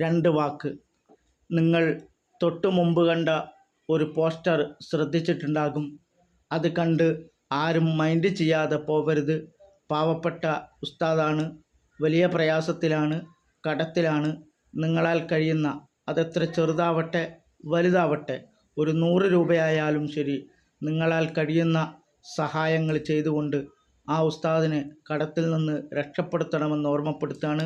രണ്ട് വാക്ക്. നിങ്ങൾ തൊട്ടു മുമ്പ് കണ്ട ഒരു പോസ്റ്റർ ശ്രദ്ധിച്ചിട്ടുണ്ടാകും. അത് കണ്ട് ആരും മൈൻഡ് ചെയ്യാതെ പോവരുത്. പാവപ്പെട്ട ഉസ്താദാണ്. വലിയ പ്രയാസത്തിലാണ്. കടത്തിലാണ്. നിങ്ങളാൽ കഴിയുന്ന അതെത്ര ചെറുതാവട്ടെ വലുതാവട്ടെ ഒരു നൂറ് രൂപയായാലും ശരി. നിങ്ങളാൽ കഴിയുന്ന സഹായങ്ങൾ ചെയ്തുകൊണ്ട് ആ ഉസ്താദിനെ കടത്തിൽ നിന്ന് രക്ഷപ്പെടുത്തണമെന്ന് ഓർമ്മപ്പെടുത്താണ്.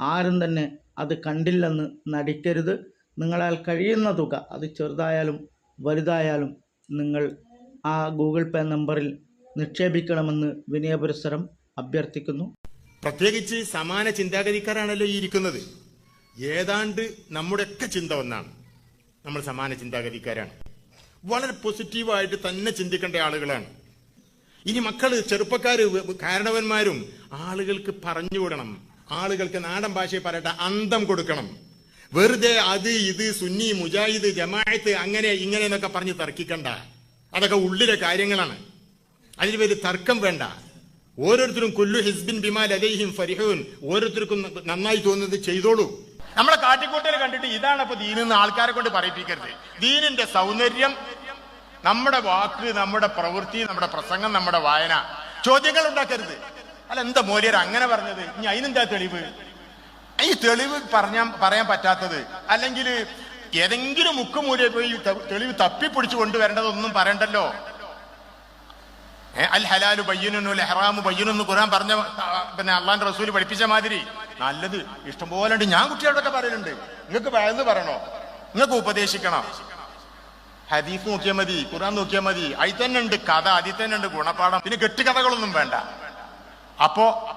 ആരും തന്നെ അത് കണ്ടില്ലെന്ന് നടിക്കരുത്. നിങ്ങളാൽ കഴിയുന്ന തുക അത് ചെറുതായാലും വലുതായാലും നിങ്ങൾ ആ ഗൂഗിൾ പേ നമ്പറിൽ നിക്ഷേപിക്കണമെന്ന് വിനയപുരസരം അഭ്യർത്ഥിക്കുന്നു. പ്രത്യേകിച്ച് സമാന ചിന്താഗതിക്കാരാണല്ലോ ഈ ഇരിക്കുന്നത്. ഏതാണ്ട് നമ്മുടെയൊക്കെ ചിന്ത ഒന്നാണ്. നമ്മൾ സമാന ചിന്താഗതിക്കാരാണ്. വളരെ പോസിറ്റീവായിട്ട് തന്നെ ചിന്തിക്കേണ്ട ആളുകളാണ്. ഇനി മക്കൾ ചെറുപ്പക്കാര് കാരണവന്മാരും ആളുകൾക്ക് പറഞ്ഞു പറഞ്ഞുവിടണം ആളുകൾക്ക് നാടൻ ഭാഷയിൽ പറയട്ടെ അന്തം കൊടുക്കണം. വെറുതെ അത് ഇത് സുന്നി മുജാഹിദ് ജമാഅത്ത് അങ്ങനെ ഇങ്ങനെ എന്നൊക്കെ പറഞ്ഞ് തർക്കിക്കണ്ട. അതൊക്കെ ഉള്ളിലെ കാര്യങ്ങളാണ്. അതിന് പേര് തർക്കം വേണ്ട. ഓരോരുത്തരും കൊല്ലു ഹിസ്ബിൻ ബിമാൽ അലൈഹിം ഫരിഹൂൻ. ഓരോരുത്തർക്കും നന്നായി തോന്നുന്നത് ചെയ്തോളൂ. നമ്മളെ കാട്ടിക്കൂട്ടൽ കണ്ടിട്ട് ഇതാണ് അപ്പൊ ദീനെന്ന് ആൾക്കാരെ കൊണ്ട് പറയിപ്പിക്കരുത്. ദീനിന്റെ സൗന്ദര്യം നമ്മുടെ വാക്ക് നമ്മുടെ പ്രവൃത്തി നമ്മുടെ പ്രസംഗം നമ്മുടെ വായന. ചോദ്യങ്ങൾ ഉണ്ടാക്കരുത്. അല്ല എന്താ മോലിയർ അങ്ങനെ പറഞ്ഞത്? ഇനി അതിനെന്താ തെളിവ്? ഈ തെളിവ് പറഞ്ഞാൽ പറയാൻ പറ്റാത്തത്. അല്ലെങ്കിൽ ഏതെങ്കിലും മുക്കുമൂലയിൽ പോയി തെളിവ് തപ്പിപ്പിടിച്ചു കൊണ്ടുവരേണ്ടതൊന്നും പറയണ്ടല്ലോ. അൽ ഹലാലു ബയ്യനു ലഹറാമു ബയ്യനെന്ന് ഖുറാൻ പറഞ്ഞ പിന്നെ അള്ളാന്റെ റസൂൽ പഠിപ്പിച്ച മാതിരി. നല്ലത്. ഇഷ്ടംപോലെ ഉണ്ട് ഞാൻ കുട്ടികളോടൊക്കെ പറയുന്നുണ്ട് നിങ്ങൾക്ക് വയന്ന് പറയണോ? നിങ്ങൾക്ക് ഉപദേശിക്കണം. ഹദീഫ് നോക്കിയാൽ മതി ഖുറാൻ നോക്കിയാൽ മതി. അതിൽ തന്നെ ഉണ്ട് കഥ അതിൽ തന്നെ ഉണ്ട് ഗുണപാഠം. പിന്നെ കെട്ടുകഥകളൊന്നും വേണ്ട. അപ്പോ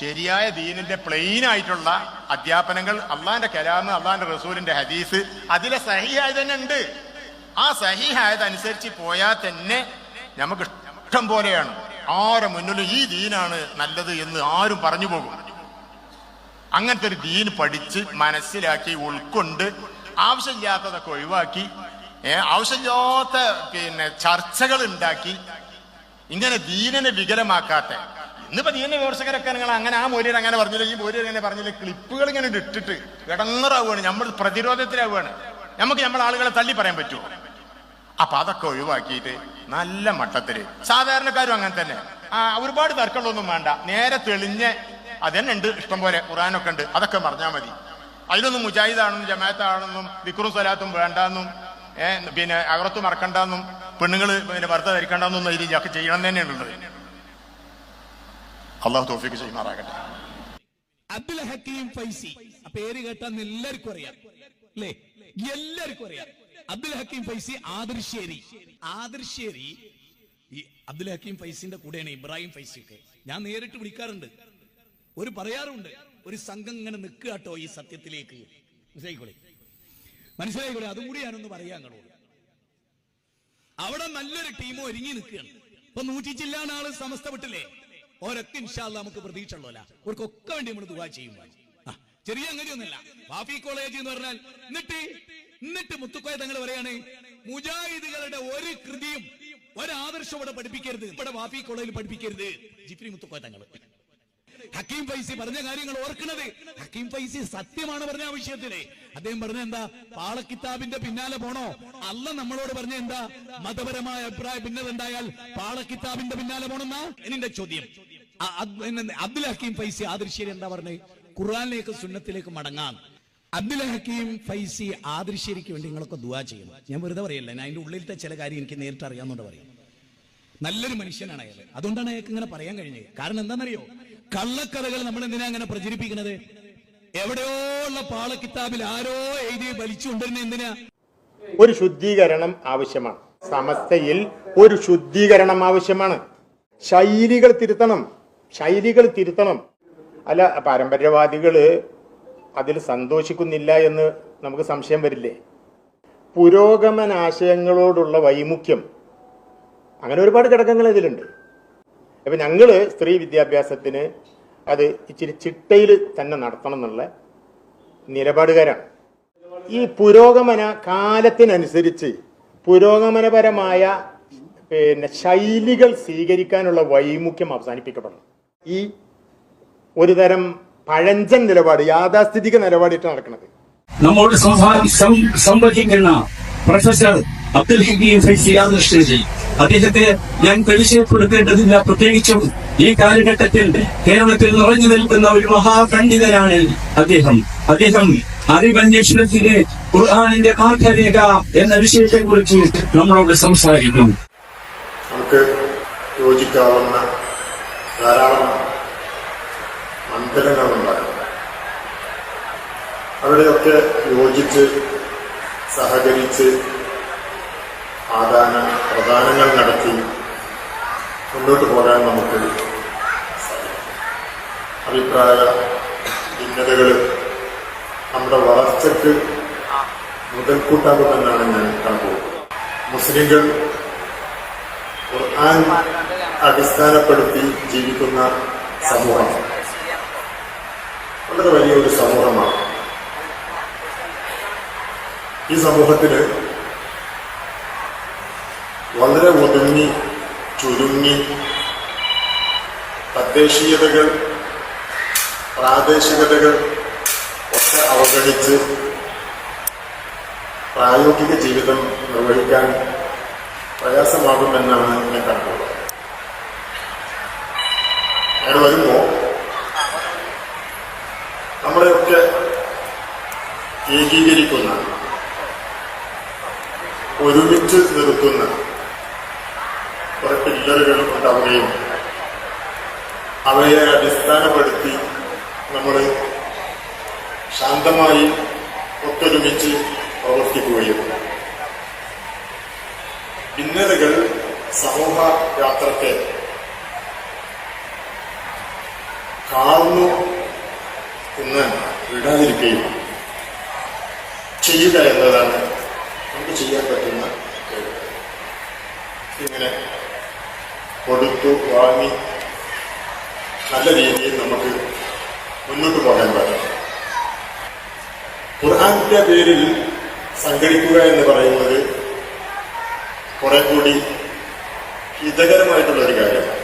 ശരിയായ ദീനിന്റെ പ്ലെയിൻ ആയിട്ടുള്ള അധ്യാപനങ്ങൾ അള്ളാന്റെ കലാമ് അള്ളാന്റെ റസൂലിന്റെ ഹദീസ് അതിലെ സഹിയായത് തന്നെ ഉണ്ട്. ആ സഹിഹായതനുസരിച്ച് പോയാൽ തന്നെ നമുക്ക് ഇഷ്ടം പോലെയാണ്. ആരെ മുന്നിലും ഈ ദീനാണ് നല്ലത് എന്ന് ആരും പറഞ്ഞു പോകും. അങ്ങനത്തെ ഒരു ദീൻ പഠിച്ച് മനസ്സിലാക്കി ഉൾക്കൊണ്ട് ആവശ്യമില്ലാത്തതൊക്കെ ഒഴിവാക്കി ആവശ്യമില്ലാത്ത പിന്നെ ചർച്ചകൾ ഉണ്ടാക്കി ഇങ്ങനെ ദീനനെ വികലമാക്കാത്ത ഇന്നിപ്പോ എന്നെ വിമർശകരൊക്കെ നിങ്ങൾ അങ്ങനെ ആ മൊരിയർ അങ്ങനെ പറഞ്ഞില്ല? ഈ മൊരിയർ അങ്ങനെ പറഞ്ഞില്ല? ക്ലിപ്പുകൾ ഇങ്ങനെ ഇട്ടിട്ട് ഇടങ്ങറാവുകയാണ് നമ്മൾ പ്രതിരോധത്തിലാവുകയാണ്. നമുക്ക് നമ്മൾ ആളുകളെ തള്ളി പറയാൻ പറ്റുമോ? അപ്പൊ അതൊക്കെ ഒഴിവാക്കിയിട്ട് നല്ല മട്ടത്തിൽ. സാധാരണക്കാരും അങ്ങനെ തന്നെ. ആ ഒരുപാട് തർക്കങ്ങളൊന്നും വേണ്ട. നേരെ തെളിഞ്ഞ് അതന്നെ ഉണ്ട് ഇഷ്ടം പോലെ ഖുറാനൊക്കെ ഉണ്ട്. അതൊക്കെ പറഞ്ഞാൽ മതി. അതിലൊന്നും മുജാഹിദാണെന്നും ജമാഅത്താണെന്നും വിക്രു സ്വലാത്തും വേണ്ടെന്നും പിന്നെ അകറത്ത് മറക്കണ്ടെന്നും പെണ്ണുങ്ങൾ പിന്നെ ഭർത്ത ധരിക്കണ്ടെന്നും ഇതിലൊക്കെ ചെയ്യണം തന്നെയാണ് ഉള്ളത്. അള്ളാഹു തോഫിക്ക് ചെയ്യുമാറാകട്ടെ. അബ്ദുൽ ഹക്കീം ഫൈസി. പേര് കേട്ടാൽ എല്ലാവർക്കും അറിയാം. അല്ലേ? എല്ലാവർക്കും അറിയാം. അബ്ദുൽ ഹക്കീം ഫൈസി ആദർശേരി. ആദർശേരി ഈ അബ്ദുൽ ഹക്കീം ഫൈസിന്റെ കൂടെയാണ് ഇബ്രാഹിം ഫൈസി ഒക്കെ. ഞാൻ നേരിട്ട് വിളിക്കാറുണ്ട്. ഒരു പറയാറുണ്ട്. ഒരു സംഘം ഇങ്ങനെ നിൽക്കുക കേട്ടോ ഈ സത്യത്തിലേക്ക്. മനസ്സിലായിക്കോളെ? മനസ്സിലായിക്കോളെ? അതും കൂടി ഞാനൊന്ന് പറയാം നിങ്ങളോട് അവിടെ നല്ലൊരു ടീം ഒരുങ്ങി നിൽക്കുകയാണ്. ഇപ്പൊ നൂറ്റി ചില്ലാണ് ആൾ സമസ്ത വിട്ടില്ലേ? ഓരൊക്കെ ഇൻഷാല്ല നമുക്ക് പ്രതീക്ഷ ഉള്ളല്ല അവർക്കൊക്കെ വേണ്ടി നമ്മൾ ദുവാ ആ, ചെറിയ അങ്ങനെയൊന്നുമില്ല. വാഫി കോളേജ് എന്ന് പറഞ്ഞാൽ എന്നിട്ട് എന്നിട്ട് മുത്തുക്കോയ തങ്ങൾ പറയാണ് മുജാഹിദുകളുടെ ഒരു കൃതിയും ഒരാദർശം ഇവിടെ പഠിപ്പിക്കരുത്. ഇവിടെ വാഫി കോളേജിൽ പഠിപ്പിക്കരുത്. ജിഫ്രി മുത്തുക്കോയ തങ്ങൾ. ഹക്കീം ഫൈസി പറഞ്ഞ കാര്യങ്ങൾ ഓർക്കുന്നത്. ഹക്കീം ഫൈസി സത്യമാണ് പറഞ്ഞ ആ വിഷയത്തിൽ. അദ്ദേഹം പറഞ്ഞ എന്താ? പാളക്കിതാബിന്റെ പിന്നാലെ പോണോ? അല്ല നമ്മളോട് പറഞ്ഞ എന്താ? മതപരമായ അഭിപ്രായ ഭിന്നത ഉണ്ടായാൽ പാളക്കിതാബിന്റെ പിന്നാലെ പോണെന്നാ? എന്റെ ചോദ്യം. അബ്ദുൽ ഹക്കീം ഫൈസി ആദർശ്ശേരി എന്താ പറഞ്ഞത് ഖുറാനിലേക്ക് സുന്നത്തിലേക്ക് മടങ്ങാം. അബ്ദുൽ ഹക്കീം ഫൈസി ആദൃശ്യരിക്ക് വേണ്ടി നിങ്ങളൊക്കെ ദുവാ ചെയ്യണം. ഞാൻ വെറുതെ പറയല്ല ഞാൻ അതിന്റെ ഉള്ളിലത്തെ ചില കാര്യം എനിക്ക് നേരിട്ട് അറിയാമെന്നുണ്ട് പറയും. നല്ലൊരു മനുഷ്യനാണ് അയാൾ. അതുകൊണ്ടാണ് അയാൾക്ക് ഇങ്ങനെ പറയാൻ കഴിഞ്ഞത്. കാരണം എന്താണെന്നറിയോ? കള്ളക്കഥകൾ നമ്മൾ എന്തിനാ അങ്ങനെ പ്രചരിപ്പിക്കുന്നത്? എവിടെയോ ഉള്ള പാളക്കിതാബിൽ ആരോ എഴുതി വലിച്ചു കൊണ്ടിരുന്ന എന്തിനാ? ഒരു ശുദ്ധീകരണം ആവശ്യമാണ്. സമസ്തയിൽ ഒരു ശുദ്ധീകരണം ആവശ്യമാണ്. ശൈലികൾ തിരുത്തണം. ശൈലികൾ തിരുത്തണം. അല്ല പാരമ്പര്യവാദികൾ അതിൽ സന്തോഷിക്കുന്നില്ല എന്ന് നമുക്ക് സംശയം വരില്ലേ? പുരോഗമനാശയങ്ങളോടുള്ള വൈമുഖ്യം. അങ്ങനെ ഒരുപാട് ഘടകങ്ങൾ ഇതിലുണ്ട്. അപ്പൊ ഞങ്ങൾ സ്ത്രീ വിദ്യാഭ്യാസത്തിന് അത് ഇച്ചിരി ചിട്ടയിൽ തന്നെ നടത്തണം എന്നുള്ള നിലപാടുകാരാണ്. ഈ പുരോഗമന കാലത്തിനനുസരിച്ച് പുരോഗമനപരമായ പിന്നെ ശൈലികൾ സ്വീകരിക്കാനുള്ള വൈമുഖ്യം അവസാനിപ്പിക്കപ്പെടണം ഈ ഒരു തരം പഴഞ്ചൻ നിലപാട് യാഥാസ്ഥിതിക നിലപാടിട്ട് നടക്കുന്നത് നമ്മോട് സംസാരിക്കുന്ന പ്രൊഫസർ അബ്ദുൽ ഹക്കീം ഫൈസി ആദർശി അദ്ദേഹത്തെ ഞാൻ പരിചയപ്പെടുത്തേണ്ടതില്ല. പ്രത്യേകിച്ചും ഈ കാലഘട്ടത്തിൽ കേരളത്തിൽ നിറഞ്ഞു നിൽക്കുന്ന ഒരു മഹാപണ്ഡിതനാണ് അദ്ദേഹം. അദ്ദേഹം അറിവന്വേഷണത്തിലെ ഖുർആാനിന്റെ പാഠരേഖ എന്ന വിഷയത്തെ കുറിച്ച് നമ്മളോട് സംസാരിക്കും നമുക്ക് യോജിക്കാവുന്ന ധാരാളം മണ്ഡലങ്ങളുണ്ടാകും. അവിടെയൊക്കെ യോജിച്ച് സഹകരിച്ച് ആദാന പ്രദാനങ്ങൾ നടത്തി മുന്നോട്ട് പോകാൻ നമുക്ക്. അഭിപ്രായ ഭിന്നതകൾ നമ്മുടെ വളർച്ചയ്ക്ക് മുതൽക്കൂട്ടാകുമെന്നാണ് ഞാൻ കണക്കുകൂട്ടുന്നത് മുസ്ലിങ്ങൾ ഖുർആൻ അടിസ്ഥാനപ്പെടുത്തി ജീവിക്കുന്ന സമൂഹം വളരെ വലിയൊരു സമൂഹമാണ് ഈ സമൂഹത്തിൽ വളരെ ഒതുങ്ങി ചുരുങ്ങി തദ്ദേശീയതകൾ പ്രാദേശികതകൾ ഒക്കെ അവഗണിച്ച് പ്രായോഗിക ജീവിതം നിർവഹിക്കാൻ പ്രയാസമാകുമെന്നാണ് ഞാൻ കണ്ടത് അങ്ങനെ വരുമ്പോ നമ്മളെയൊക്കെ ഏകീകരിക്കുന്ന ഒരുമിച്ച് നിർത്തുന്ന കുറെ പില്ലറുകൾ ഉണ്ടാവുകയും അവയെ അടിസ്ഥാനപ്പെടുത്തി നമ്മൾ ശാന്തമായി ഒത്തൊരുമിച്ച് പ്രവർത്തിക്കുകയും ഭിന്നതകൾ സമൂഹ യാത്രത്തെ കാർന്നു എന്ന് വിടാതിരിക്കുകയും ചെയ്യുക എന്നതാണ് നമുക്ക് ചെയ്യാൻ പറ്റുന്ന. ഇങ്ങനെ കൊടുത്തു വാങ്ങി നല്ല രീതിയിൽ നമുക്ക് മുന്നോട്ട് പോകാൻ പറ്റും ഖുർആാനിന്റെ പേരിൽ സംഘടിക്കുക എന്ന് പറയുന്നത് കുറെ കൂടി ഹിതകരമായിട്ടുള്ള ഒരു കാര്യമാണ്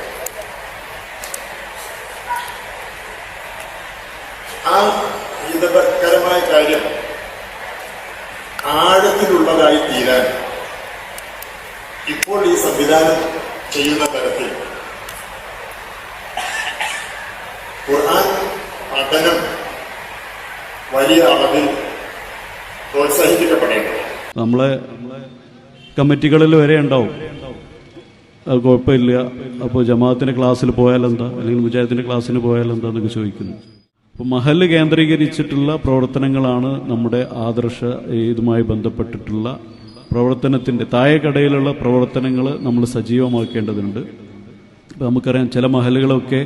ആ ഹിതകരമായ കാര്യം ആഴത്തിലുള്ളതായി തീരാൻ ഇപ്പോൾ ഈ സംവിധാനം ചെയ്യുന്ന തരത്തിൽ ഖുർആൻ പഠനം വലിയ അളവിൽ പ്രോത്സാഹിപ്പിക്കപ്പെടേണ്ടത് നമ്മളെ കമ്മിറ്റികളിൽ വരെ ഉണ്ടാവും. അത് കുഴപ്പമില്ല. അപ്പോൾ ജമാഅത്തിന്റെ ക്ലാസ്സിൽ പോയാലെന്താ? അല്ലെങ്കിൽ മുജാഹിദിന്റെ ക്ലാസ്സിന് പോയാലെന്താ എന്നൊക്കെ ചോദിക്കുന്നു. അപ്പോൾ മഹൽ കേന്ദ്രീകരിച്ചിട്ടുള്ള പ്രവർത്തനങ്ങളാണ് നമ്മുടെ ആദർശ ഇതുമായി ബന്ധപ്പെട്ടിട്ടുള്ള പ്രവർത്തനത്തിന്റെ താഴെക്കടയിലുള്ള പ്രവർത്തനങ്ങൾ നമ്മൾ സജീവമാക്കേണ്ടതുണ്ട്. ഇപ്പം നമുക്കറിയാം ചില മഹലുകളൊക്കെ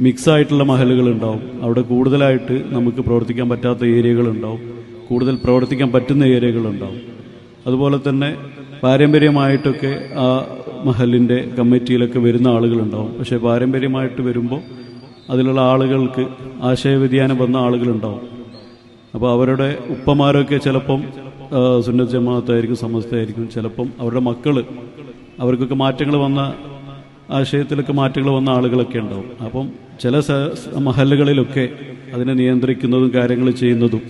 മിക്സ് ആയിട്ടുള്ള മഹലുകളുണ്ടാവും. അവിടെ കൂടുതലായിട്ട് നമുക്ക് പ്രവർത്തിക്കാൻ പറ്റാത്ത ഏരിയകൾ ഉണ്ടാവും കൂടുതൽ പ്രവർത്തിക്കാൻ പറ്റുന്ന ഏരിയകൾ ഉണ്ടാവും അതുപോലെ തന്നെ പാരമ്പര്യമായിട്ടൊക്കെ ആ മഹലിന്റെ കമ്മിറ്റിയിലൊക്കെ വരുന്ന ആളുകളുണ്ടാവും. പക്ഷേ പാരമ്പര്യമായിട്ട് വരുമ്പോൾ അതിലുള്ള ആളുകൾക്ക് ആശയവ്യതിയാനം വന്ന ആളുകളുണ്ടാവും. അപ്പോൾ അവരുടെ ഉപ്പമാരൊക്കെ ചിലപ്പം സുന്നത്ത് ജമാഅത്തായിരിക്കും സമസ്തയായിരിക്കും. ചിലപ്പം അവരുടെ മക്കൾ അവർക്കൊക്കെ മാറ്റങ്ങൾ വന്ന ആശയത്തിലൊക്കെ മാറ്റങ്ങൾ വന്ന ആളുകളൊക്കെ ഉണ്ടാവും. അപ്പം ചില മഹല്ലുകളിലൊക്കെ അതിനെ നിയന്ത്രിക്കുന്നതും കാര്യങ്ങൾ ചെയ്യുന്നതും.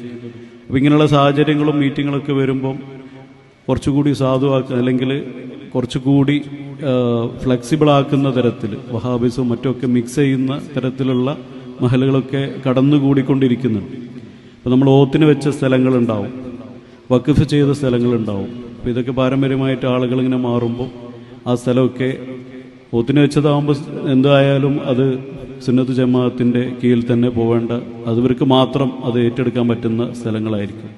അപ്പം ഇങ്ങനെയുള്ള സാഹചര്യങ്ങളും മീറ്റിങ്ങുകളൊക്കെ വരുമ്പം കുറച്ചുകൂടി സാധുവാക്കുക അല്ലെങ്കിൽ കുറച്ചുകൂടി ഫ്ലെക്സിബിൾ ആക്കുന്ന തരത്തിൽ വഹാബിസും മറ്റുമൊക്കെ മിക്സ് ചെയ്യുന്ന തരത്തിലുള്ള മഹലുകളൊക്കെ കടന്നുകൂടിക്കൊണ്ടിരിക്കുന്നുണ്ട്. അപ്പോൾ നമ്മൾ ഓത്തിന് വെച്ച സ്ഥലങ്ങളുണ്ടാവും. വഖഫ് ചെയ്ത സ്ഥലങ്ങളുണ്ടാവും. അപ്പോൾ ഇതൊക്കെ പാരമ്പര്യമായിട്ട് ആളുകൾ ഇങ്ങനെ മാറുമ്പോൾ ആ സ്ഥലമൊക്കെ ഓത്തിന് വെച്ചതാകുമ്പോൾ എന്തായാലും അത് സുന്നത്ത് ജമാഅത്തിന്റെ കീഴിൽ തന്നെ പോവേണ്ട അത് മാത്രം അത് ഏറ്റെടുക്കാൻ പറ്റുന്ന സ്ഥലങ്ങളായിരിക്കും.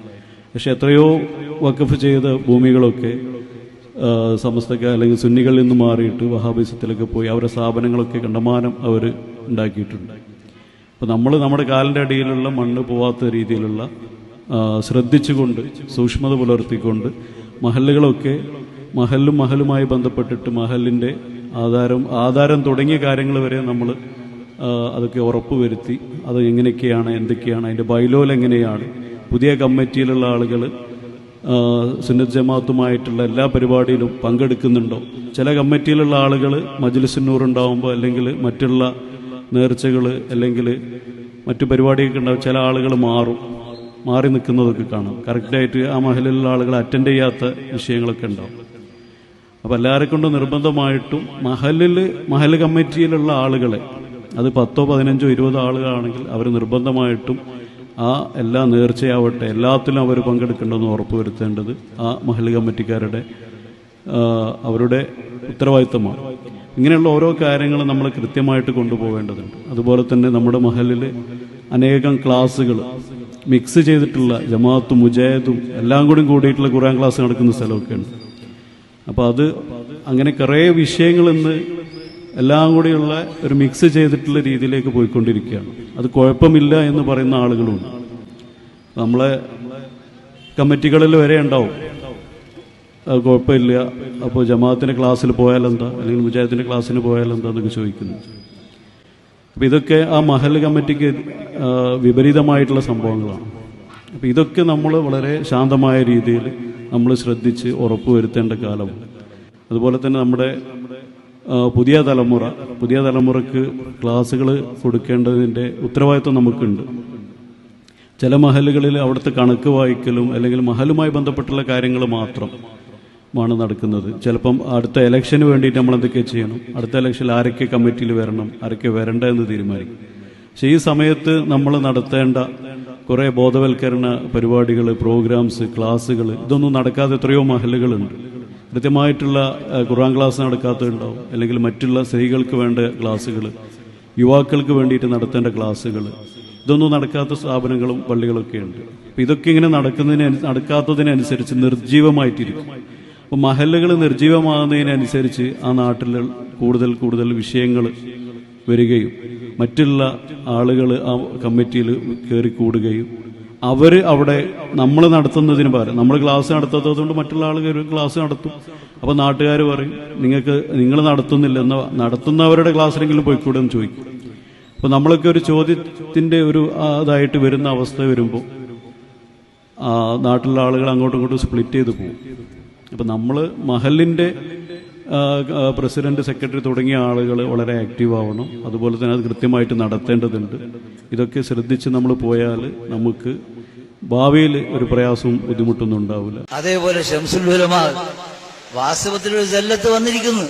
പക്ഷെ എത്രയോ വഖഫ് ചെയ്ത ഭൂമികളൊക്കെ സമസ്തക്ക അല്ലെങ്കിൽ സുന്നികളിൽ നിന്ന് മാറിയിട്ട് വഹാബിസത്തിലൊക്കെ പോയി അവരുടെ സ്ഥാപനങ്ങളൊക്കെ കണ്ടമാനം അവർ ഉണ്ടാക്കിയിട്ടുണ്ട്. അപ്പോൾ നമ്മൾ നമ്മുടെ കാലിന്റെ അടിയിലുള്ള മണ്ണ് പോവാത്ത രീതിയിലുള്ള ശ്രദ്ധിച്ചുകൊണ്ട് സൂക്ഷ്മത പുലർത്തിക്കൊണ്ട് മഹല്ലുകളൊക്കെ മഹല്ലും മഹലുമായി ബന്ധപ്പെട്ടിട്ട് മഹലിന്റെ ആധാരം ആധാരം തുടങ്ങിയ കാര്യങ്ങൾ വരെ നമ്മൾ അതൊക്കെ ഉറപ്പുവരുത്തി അത് എങ്ങനെയൊക്കെയാണ് എന്തൊക്കെയാണ് അതിന്റെ ബൈലോൽ എങ്ങനെയാണ് പുതിയ കമ്മിറ്റിയിലുള്ള ആളുകൾ സുന്നത്ത് ജമാഅത്തുമായിട്ടുള്ള എല്ലാ പരിപാടിയിലും പങ്കെടുക്കുന്നുണ്ടോ? ചില കമ്മിറ്റിയിലുള്ള ആളുകൾ മജ്ലിസുന്നൂർ ഉണ്ടാവുമ്പോൾ അല്ലെങ്കിൽ മറ്റുള്ള നേർച്ചകൾ അല്ലെങ്കിൽ മറ്റു പരിപാടിയൊക്കെ ഉണ്ടാവും ചില ആളുകൾ മാറും. മാറി നിൽക്കുന്നതൊക്കെ കാണാം. കറക്റ്റായിട്ട് ആ മഹലിലുള്ള ആളുകൾ അറ്റൻഡ് ചെയ്യാത്ത വിഷയങ്ങളൊക്കെ ഉണ്ടാവും. അപ്പോൾ എല്ലാവരെ കൊണ്ടും നിർബന്ധമായിട്ടും മഹലിൽ മഹൽ കമ്മിറ്റിയിലുള്ള ആളുകളെ അത് പത്തോ പതിനഞ്ചോ ഇരുപതോ ആളുകളാണെങ്കിൽ അവർ നിർബന്ധമായിട്ടും ആ എല്ലാ നേർച്ചയാവട്ടെ എല്ലാത്തിലും അവർ പങ്കെടുക്കേണ്ടെന്ന് ഉറപ്പുവരുത്തേണ്ടത് ആ മഹൽ കമ്മിറ്റിക്കാരുടെ അവരുടെ ഉത്തരവാദിത്തമാണ്. ഇങ്ങനെയുള്ള ഓരോ കാര്യങ്ങളും നമ്മൾ കൃത്യമായിട്ട് കൊണ്ടുപോകേണ്ടതുണ്ട്. അതുപോലെ തന്നെ നമ്മുടെ മഹലിൽ അനേകം ക്ലാസ്സുകൾ മിക്സ് ചെയ്തിട്ടുള്ള ജമാഅത്തും മുജാഹിദും എല്ലാം കൂടി കൂടിയിട്ടുള്ള ഖുറാൻ ക്ലാസ് നടക്കുന്ന സ്ഥലമൊക്കെ ഉണ്ട് അപ്പോൾ അത് അങ്ങനെ കുറേ വിഷയങ്ങൾ ഇന്ന് എല്ലാം കൂടിയുള്ള ഒരു മിക്സ് ചെയ്തിട്ടുള്ള രീതിയിലേക്ക് പോയിക്കൊണ്ടിരിക്കുകയാണ്. അത് കുഴപ്പമില്ല എന്ന് പറയുന്ന ആളുകളുണ്ട്. നമ്മളെ കമ്മിറ്റികളിൽ വരെ ഉണ്ടാവും. അത് കുഴപ്പമില്ല. അപ്പോൾ ജമാഅത്തിന്റെ ക്ലാസ്സിൽ പോയാൽ എന്താ? അല്ലെങ്കിൽ മുജാഹിദിന്റെ ക്ലാസ്സിന് പോയാലെന്താ എന്നൊക്കെ ചോദിക്കുന്നു. അപ്പോൾ ഇതൊക്കെ ആ മഹൽ കമ്മിറ്റിക്ക് വിപരീതമായിട്ടുള്ള സംഭവങ്ങളാണ്. അപ്പോൾ ഇതൊക്കെ നമ്മൾ വളരെ ശാന്തമായ രീതിയിൽ നമ്മൾ ശ്രദ്ധിച്ച് ഉറപ്പുവരുത്തേണ്ട കാലം. അതുപോലെ തന്നെ നമ്മുടെ പുതിയ തലമുറ പുതിയ തലമുറയ്ക്ക് ക്ലാസ്സുകൾ കൊടുക്കേണ്ടതിന്റെ ഉത്തരവാദിത്വം നമുക്കുണ്ട്. ചില മഹലുകളിൽ അവിടുത്തെ കണക്ക് വായിക്കലും അല്ലെങ്കിൽ മഹലുമായി ബന്ധപ്പെട്ടുള്ള കാര്യങ്ങൾ മാത്രം ആണ് നടക്കുന്നത്. ചിലപ്പം അടുത്ത ഇലക്ഷന് വേണ്ടിയിട്ട് നമ്മൾ എന്തൊക്കെ ചെയ്യണം? അടുത്ത ഇലക്ഷനിൽ ആരൊക്കെ കമ്മിറ്റിയിൽ വരണം? ആരൊക്കെ വരണ്ട എന്ന് തീരുമാനിക്കും. പക്ഷേ ഈ സമയത്ത് നമ്മൾ നടത്തേണ്ട കുറേ ബോധവൽക്കരണ പരിപാടികൾ പ്രോഗ്രാംസ് ക്ലാസ്സുകൾ ഇതൊന്നും നടക്കാതെ എത്രയോ മഹലുകളുണ്ട്. കൃത്യമായിട്ടുള്ള ഖുർആൻ ക്ലാസ് നടക്കാത്തതുണ്ടാവും അല്ലെങ്കിൽ മറ്റുള്ള സ്ത്രീകൾക്ക് വേണ്ട ക്ലാസ്സുകൾ യുവാക്കൾക്ക് വേണ്ടിയിട്ട് നടത്തേണ്ട ക്ലാസ്സുകൾ. ഇതൊന്നും നടക്കാത്ത സ്ഥാപനങ്ങളും പള്ളികളൊക്കെ ഉണ്ട്. അപ്പം ഇതൊക്കെ ഇങ്ങനെ നടക്കുന്നതിന് നടക്കാത്തതിനനുസരിച്ച് നിർജീവമായിട്ടിരിക്കും അപ്പം മഹല്ലുകൾ നിർജീവമാകുന്നതിനനുസരിച്ച് ആ നാട്ടിൽ കൂടുതൽ കൂടുതൽ വിഷയങ്ങൾ വരികയും മറ്റുള്ള ആളുകൾ ആ കമ്മിറ്റിയിൽ കയറി കൂടുകയും അവർ അവിടെ നമ്മൾ നടത്തുന്നതിന് പകരം നമ്മൾ ക്ലാസ് നടത്താത്തത് കൊണ്ട് മറ്റുള്ള ആളുകൾ ക്ലാസ് നടത്തും. അപ്പോൾ നാട്ടുകാർ പറയും നിങ്ങൾക്ക് നിങ്ങൾ നടത്തുന്നില്ല എന്ന നടത്തുന്നവരുടെ ക്ലാസ്സിലെങ്കിലും പോയിക്കൂടെ എന്ന് ചോദിക്കും. അപ്പോൾ നമ്മളൊക്കെ ഒരു ചോദ്യത്തിന്റെ ഒരു അതായിട്ട് വരുന്ന അവസ്ഥ വരുമ്പോൾ നാട്ടിലുള്ള ആളുകൾ അങ്ങോട്ടും ഇങ്ങോട്ടും സ്പ്ലിറ്റ് ചെയ്ത് പോകും അപ്പം നമ്മൾ മഹലിന്റെ പ്രസിഡന്റ് സെക്രട്ടറി തുടങ്ങിയ ആളുകൾ വളരെ ആക്റ്റീവ് ആവണം. അതുപോലെ തന്നെ അത് കൃത്യമായിട്ട് നടത്തേണ്ടതുണ്ട്. ഇതൊക്കെ ശ്രദ്ധിച്ച് നമ്മൾ പോയാൽ നമുക്ക് ഭാവിയിൽ ഒരു പ്രയാസവും ബുദ്ധിമുട്ടൊന്നും ഉണ്ടാവില്ല. അതേപോലെ ഷംസുൽഹുലമാ വാസ്തവത്തിൽ ഒരു ജല്ലത്ത് വന്നിരിക്കുന്നു.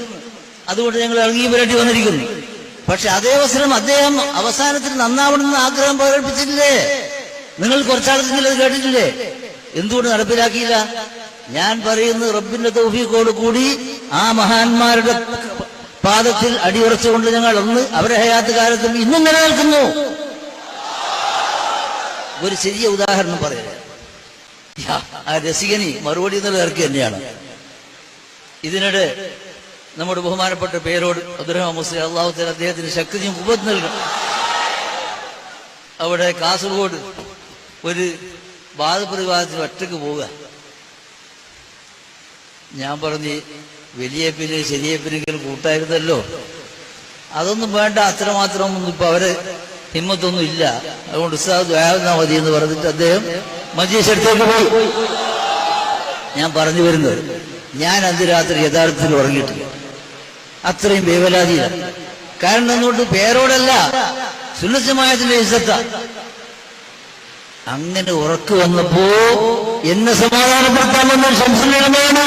അതുകൊണ്ട് ഞങ്ങൾ ഇറങ്ങി വന്നിരിക്കുന്നു. പക്ഷെ അതേ അവസരം അദ്ദേഹം അവസാനത്തിൽ നന്നാവണമെന്ന് ആഗ്രഹം പ്രകടിപ്പിച്ചിട്ടില്ലേ? നിങ്ങൾ കുറച്ചാളത്തിൽ അത് കേട്ടിട്ടില്ലേ? എന്തുകൊണ്ട് നടപ്പിലാക്കിയില്ല? ഞാൻ പറയുന്നത് റബ്ബിന്റെ തൗഫീഖോട് കൂടി ആ മഹാന്മാരുടെ പാദത്തിൽ അടിയുറച്ചുകൊണ്ട് ഞങ്ങൾ അന്ന് അവരുടെ ഹയാത്ത് കാലത്തും ഇന്നും നിലനിൽക്കുന്നു. ഒരു ചെറിയ ഉദാഹരണം പറയാം. ആ രസികനി മറുപടി എന്നുള്ള ഇറക്കി തന്നെയാണ്. ഇതിനിടെ നമ്മുടെ ബഹുമാനപ്പെട്ട പേരോട് അബ്ദുറഹ്മാൻ മുസ്ലിം അള്ളാഹുത്തല അദ്ദേഹത്തിന് ശക്തിയും ഉപത് നൽകണം. അവിടെ കാസർഗോഡ് ഒരു വാദപ്രതിവാദത്തിൽ ഒറ്റയ്ക്ക് പോവുക. ഞാൻ പറഞ്ഞ് വലിയ പിന്നെ ശരിയെ പിന്നെങ്കിലും കൂട്ടായിരുന്നല്ലോ. അതൊന്നും വേണ്ട അത്രമാത്രം ഒന്നും ഇപ്പൊ അവർ ഹിമ്മത്തൊന്നും ഇല്ല. അതുകൊണ്ട് ഉസ്താദ് ദ്വാരുന്നാ മതി എന്ന് പറഞ്ഞിട്ട് അദ്ദേഹം മജീഷ് അടുത്തേക്ക് പോയി. ഞാൻ പറഞ്ഞു വരുന്നത് ഞാൻ അന്ന് രാത്രി യഥാർത്ഥത്തിൽ ഉറങ്ങിയിട്ടില്ല. അത്രയും വേവലാതിയില്ല കാരണം അതുകൊണ്ട് പേരോടല്ല സുന്നസമായത്തിന്റെ ഇസത്ത അങ്ങനെ ഉറക്കു വന്നപ്പോ എന്നെ സമാധാനപ്പെടുത്താമെന്ന് സംശയമാണ്.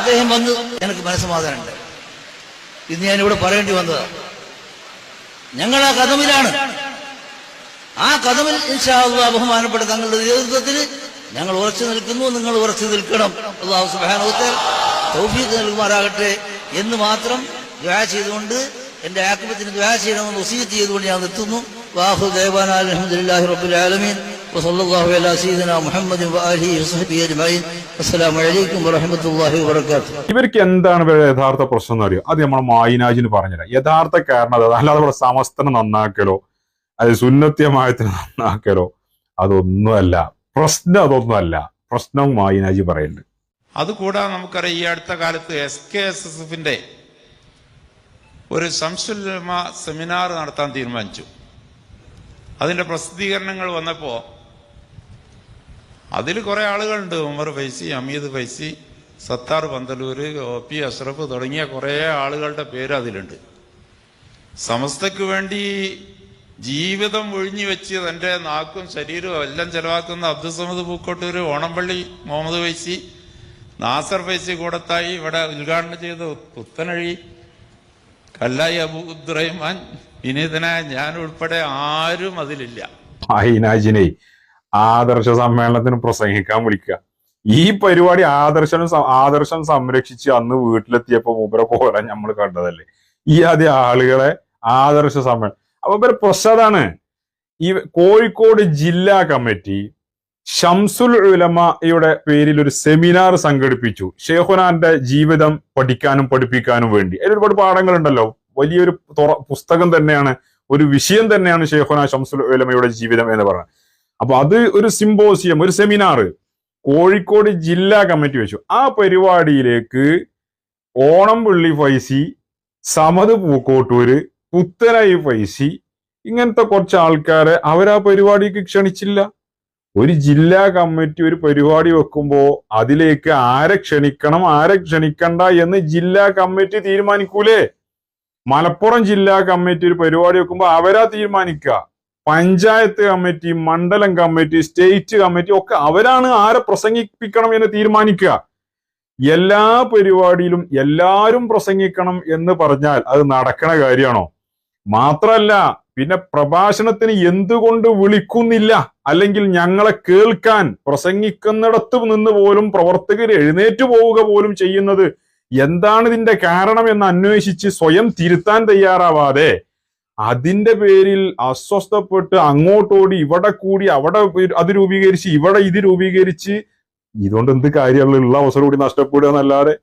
അദ്ദേഹം വന്ന്. എനിക്ക് മനസ്സമാധാനമുണ്ട്. ഇത് ഞാനിവിടെ പറയേണ്ടി വന്നതാ. ഞങ്ങൾ ആ കഥമിലാണ്. ആ കഥമിൽ ബഹുമാനപ്പെട്ട തങ്ങളുടെ നേതൃത്വത്തിൽ ഞങ്ങൾ ഉറച്ചു നിൽക്കുന്നു. നിങ്ങൾ ഉറച്ചു നിൽക്കണം. അള്ളാഹു സുബാനോത്തെ തൗഫീഖ് നൽകുമാറാകട്ടെ എന്ന് മാത്രം ദ്വാ ചെയ്തുകൊണ്ട് എന്റെ ആക്രമത്തിന് ദ്വാ ചെയ്യണമെന്ന് വസീത്ത് ചെയ്തുകൊണ്ട് ഞാൻ നിർത്തുന്നു. വാഹു ദേവാൻ അലഹമുല്ലാഹി റബുലാലമീൻ وصلى الله على سيدنا محمد وآله وصحبه أجمعين السلام عليكم ورحمة الله وبركاته ഇവർക്ക് എന്താണ് ഇവരുടെ യഥാർത്ഥ പ്രശ്നം എന്ന് അറിയോ അത് നമ്മൾ മായിനാജിന് പറഞ്ഞുതരാം യഥാർത്ഥ കാരണം അത് അല്ലാതെ ഇവിടെ സമസ്തനെ നന്നാക്കലോ അത് സുന്നത്യമായത്തിന് നന്നാക്കലോ അതൊന്നുമല്ല പ്രശ്നം അതൊന്നുമല്ല പ്രശ്നം മായിനാജി പറയുന്നുണ്ട് അതുകൂടാതെ നമുക്കറിയാം ഈ അടുത്ത കാലത്ത് എസ് കെ എസ് എസ് എഫിന്റെ ഒരു സംസുലമ സെമിനാർ നടത്താൻ തീരുമാനിച്ചു അതിന്റെ പ്രസിദ്ധീകരണങ്ങൾ വന്നപ്പോ അതിൽ കുറേ ആളുകളുണ്ട്. ഉമർ ഫൈസി അമീദ് ഫൈസി സത്താർ പന്തലൂർ ഒ പി അഷ്റഫ് തുടങ്ങിയ കുറേ ആളുകളുടെ പേര് അതിലുണ്ട്. സമസ്തക്ക് വേണ്ടി ജീവിതം ഒഴിഞ്ഞു വെച്ച് തന്റെ നാക്കും ശരീരവും എല്ലാം ചെലവാക്കുന്ന അബ്ദുസമദ് പൂക്കോട്ടൂർ ഓണംപള്ളി മുഹമ്മദ് ഫൈസി നാസർ ഫൈസി കൂടത്തായി ഇവിടെ ഉദ്ഘാടനം ചെയ്ത പുത്തനഴി കല്ലായി അബുദ്റഹിമാൻ വിനീതനായ ഞാൻ ഉൾപ്പെടെ ആരും അതിലില്ല. ആദർശ സമ്മേളനത്തിന് പ്രസംഗിക്കാൻ വിളിക്കുക. ഈ പരിപാടി ആദർശം സം- ആദർശം സംരക്ഷിച്ച് അന്ന് വീട്ടിലെത്തിയപ്പോ മൂപ്പരെ പോലെ നമ്മൾ കണ്ടതല്ലേ? ഈ ആദ്യ ആളുകളെ ആദർശ സമ്മേളനം. അപ്പൊ ഇവരെ പ്രശ്നതാണ് ഈ കോഴിക്കോട് ജില്ലാ കമ്മിറ്റി ഷംസുൽ ഉലമയുടെ പേരിൽ ഒരു സെമിനാർ സംഘടിപ്പിച്ചു. ഷെയ്ഖുനാന്റെ ജീവിതം പഠിക്കാനും പഠിപ്പിക്കാനും വേണ്ടി. അതിൽ ഒരുപാട് പാഠങ്ങളുണ്ടല്ലോ. വലിയൊരു പുസ്തകം തന്നെയാണ് ഒരു വിഷയം തന്നെയാണ് ഷെയ്ഖുന ഷംസുൽ ഉലമയുടെ ജീവിതം എന്ന് പറയുന്നത്. അപ്പൊ അത് ഒരു സിമ്പോസിയം ഒരു സെമിനാർ കോഴിക്കോട് ജില്ലാ കമ്മിറ്റി വെച്ചു. ആ പരിപാടിയിലേക്ക് ഓണം പുള്ളി ഫൈസി സമത് പൂക്കോട്ടൂര് പുത്തനായി ഫൈസി ഇങ്ങനത്തെ കുറച്ച് ആൾക്കാരെ അവരാ പരിപാടിക്ക് ക്ഷണിച്ചില്ല. ഒരു ജില്ലാ കമ്മിറ്റി ഒരു പരിപാടി വെക്കുമ്പോൾ അതിലേക്ക് ആരെ ക്ഷണിക്കണം ആരെ ക്ഷണിക്കണ്ട എന്ന് ജില്ലാ കമ്മിറ്റി തീരുമാനിക്കൂലേ? മലപ്പുറം ജില്ലാ കമ്മിറ്റി ഒരു പരിപാടി വെക്കുമ്പോൾ അവരാ തീരുമാനിക്കുക പഞ്ചായത്ത് കമ്മിറ്റി മണ്ഡലം കമ്മിറ്റി സ്റ്റേറ്റ് കമ്മിറ്റി ഒക്കെ അവരാണ് ആരെ പ്രസംഗിപ്പിക്കണം എന്ന് തീരുമാനിക്കുക. എല്ലാ പരിപാടിയിലും എല്ലാരും പ്രസംഗിക്കണം എന്ന് പറഞ്ഞാൽ അത് നടക്കണ കാര്യമാണോ? മാത്രല്ല പിന്നെ പ്രഭാഷണത്തിന് എന്തുകൊണ്ട് വിളിക്കുന്നില്ല? അല്ലെങ്കിൽ ഞങ്ങളെ കേൾക്കാൻ പ്രസംഗിക്കുന്നിടത്ത് നിന്ന് പോലും പ്രവർത്തകർ എഴുന്നേറ്റ് പോവുക പോലും ചെയ്യുന്നത് എന്താണ് ഇതിന്റെ കാരണം എന്ന് അന്വേഷിച്ച് സ്വയം തിരുത്താൻ തയ്യാറാവാതെ അതിന്റെ പേരിൽ അസ്വസ്ഥപ്പെട്ട് അങ്ങോട്ടോടി ഇവിടെ കൂടി അവിടെ അത് രൂപീകരിച്ച് ഇവിടെ ഇത് രൂപീകരിച്ച് ഇതുകൊണ്ട് എന്ത് കാര്യമുള്ള ഉള്ള അവസരം കൂടി നഷ്ടപ്പെടുക എന്നല്ലാതെ.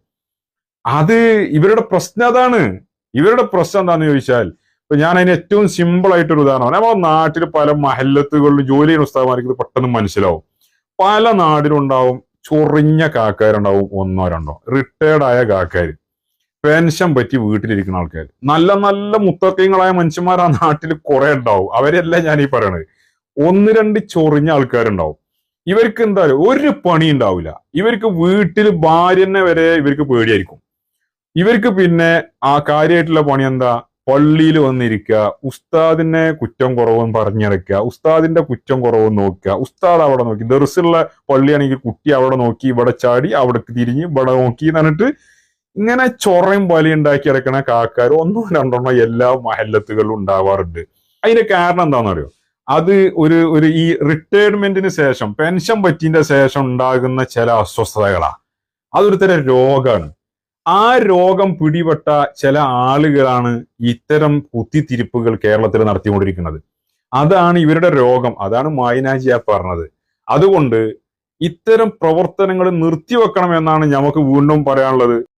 അത് ഇവരുടെ പ്രശ്നം അതാണ്. ഇവരുടെ പ്രശ്നം എന്താന്ന് ചോദിച്ചാൽ ഇപ്പൊ ഞാൻ അതിന് ഏറ്റവും സിമ്പിൾ ആയിട്ടൊരു ഉദാഹരണം. നമ്മുടെ നാട്ടിൽ പല മഹല്ലത്തുകളിലും ജോലി ചെയ്യുന്ന ഉസ്താദന്മാർക്ക് ഇത് പെട്ടെന്ന് മനസ്സിലാവും. പല നാടിലുണ്ടാവും ചൊറിഞ്ഞ കാക്കാരുണ്ടാവും ഒന്നോ രണ്ടോ. റിട്ടയർഡ് ആയ കാക്കാർ പെൻഷൻ പറ്റി വീട്ടിലിരിക്കുന്ന ആൾക്കാർ നല്ല നല്ല മുത്തക്കങ്ങളായ മനുഷ്യന്മാർ ആ നാട്ടിൽ കുറെ ഉണ്ടാവും. അവരെല്ലാം ഞാൻ ഈ പറയണത്. ഒന്ന് രണ്ട് ചൊറിഞ്ഞ ആൾക്കാരുണ്ടാവും. ഇവർക്ക് എന്താ ഒരു പണി ഉണ്ടാവില്ല ഇവർക്ക് വീട്ടിൽ ഭാര്യനെ വരെ ഇവർക്ക് പേടിയായിരിക്കും. ഇവർക്ക് പിന്നെ ആ കാര്യമായിട്ടുള്ള പണി എന്താ? പള്ളിയിൽ വന്നിരിക്കുക ഉസ്താദിനെ കുറ്റം കുറവെന്ന് പറഞ്ഞിറക്കുക ഉസ്താദിന്റെ കുറ്റം കുറവെന്ന് നോക്കുക ഉസ്താദ് അവിടെ നോക്കി ദർസുള്ള പള്ളിയാണെങ്കിൽ കുട്ടി അവിടെ നോക്കി ഇവിടെ ചാടി അവിടെ തിരിഞ്ഞ് ഇവിടെ നോക്കി എന്ന് പറഞ്ഞിട്ട് ഇങ്ങനെ ചൊറയും വലി ഉണ്ടാക്കി ഇറക്കണ കാക്കാർ ഒന്നോ രണ്ടെണ്ണോ എല്ലാ മഹല്ലത്തുകളും ഉണ്ടാവാറുണ്ട്. അതിന്റെ കാരണം എന്താണെന്ന് അറിയോ അത് ഒരു ഒരു ഈ റിട്ടയർമെന്റിന് ശേഷം പെൻഷൻ പറ്റിന്റെ ശേഷം ഉണ്ടാകുന്ന ചില അസ്വസ്ഥതകളാ. അതൊരു തരം രോഗമാണ് ആ രോഗം പിടിപെട്ട ചില ആളുകളാണ് ഇത്തരം കുത്തിത്തിരിപ്പുകൾ കേരളത്തിൽ നടത്തിക്കൊണ്ടിരിക്കുന്നത്. അതാണ് ഇവരുടെ രോഗം. അതാണ് മായനാജിയ പറഞ്ഞത്. അതുകൊണ്ട് ഇത്തരം പ്രവർത്തനങ്ങൾ നിർത്തിവെക്കണമെന്നാണ് നമുക്ക് വീണ്ടും പറയാനുള്ളത്.